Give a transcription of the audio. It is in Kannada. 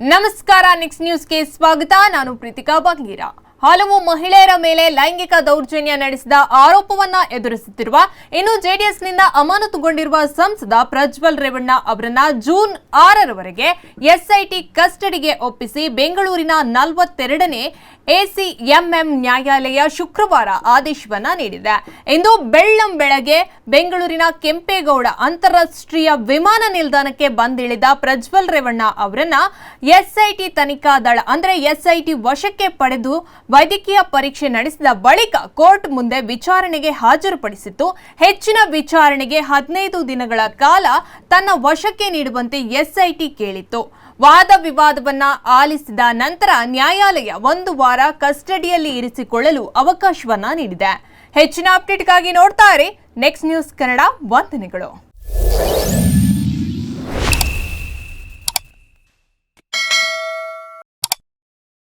ನಮಸ್ಕಾರ ನೆಕ್ಸ್ಟ್ ನ್ಯೂಸ್ಗೆ ಸ್ವಾಗತ. ನಾನು ಪ್ರೀತಿಕಾ ಬಂಗೀರ ಹಲವು ಮಹಿಳೆಯರ ಮೇಲೆ ಲೈಂಗಿಕ ದೌರ್ಜನ್ಯ ನಡೆಸಿದ ಆರೋಪವನ್ನ ಎದುರಿಸುತ್ತಿರುವ, ಇನ್ನು ಜೆಡಿಎಸ್ನಿಂದ ಅಮಾನತುಗೊಂಡಿರುವ ಸಂಸದ ಪ್ರಜ್ವಲ್ ರೇವಣ್ಣ ಅವರನ್ನ ಜೂನ್ ಆರರವರೆಗೆ ಎಸ್ಐಟಿ ಕಸ್ಟಡಿಗೆ ಒಪ್ಪಿಸಿ ಬೆಂಗಳೂರಿನ ನಲವತ್ತೆರಡನೇ ಎಸಿಎಂಎಂ ನ್ಯಾಯಾಲಯ ಶುಕ್ರವಾರ ಆದೇಶವನ್ನ ನೀಡಿದೆ. ಇಂದು ಬೆಳ್ಳಂ ಬೆಳಗ್ಗೆ ಬೆಂಗಳೂರಿನ ಕೆಂಪೇಗೌಡ ಅಂತಾರಾಷ್ಟ್ರೀಯ ವಿಮಾನ ನಿಲ್ದಾಣಕ್ಕೆ ಬಂದಿಳಿದ ಪ್ರಜ್ವಲ್ ರೇವಣ್ಣ ಅವರನ್ನ ಎಸ್ಐಟಿ ತನಿಖಾ ದಳ, ಅಂದ್ರೆ ಎಸ್ಐಟಿ ವಶಕ್ಕೆ ಪಡೆದು ವೈದ್ಯಕೀಯ ಪರೀಕ್ಷೆ ನಡೆಸಿದ ಬಳಿಕ ಕೋರ್ಟ್ ಮುಂದೆ ವಿಚಾರಣೆಗೆ ಹಾಜರುಪಡಿಸಿತ್ತು. ಹೆಚ್ಚಿನ ವಿಚಾರಣೆಗೆ ಹದಿನೈದು ದಿನಗಳ ಕಾಲ ತನ್ನ ವಶಕ್ಕೆ ನೀಡುವಂತೆ ಎಸ್ಐಟಿ ಕೇಳಿತ್ತು. ವಾದ ವಿವಾದವನ್ನ ಆಲಿಸಿದ ನಂತರ ನ್ಯಾಯಾಲಯ ಒಂದು ವಾರ ಕಸ್ಟಡಿಯಲ್ಲಿ ಇರಿಸಿಕೊಳ್ಳಲು ಅವಕಾಶವನ್ನ ನೀಡಿದೆ. ಹೆಚ್ಚಿನ ಅಪ್ಡೇಟ್ಗಾಗಿ ನೋಡ್ತಾ ಇರಿ. ನೆಕ್ಸ್ಟ್ ನ್ಯೂಸ್ ಕನ್ನಡ ವಂದನೆಗಳು.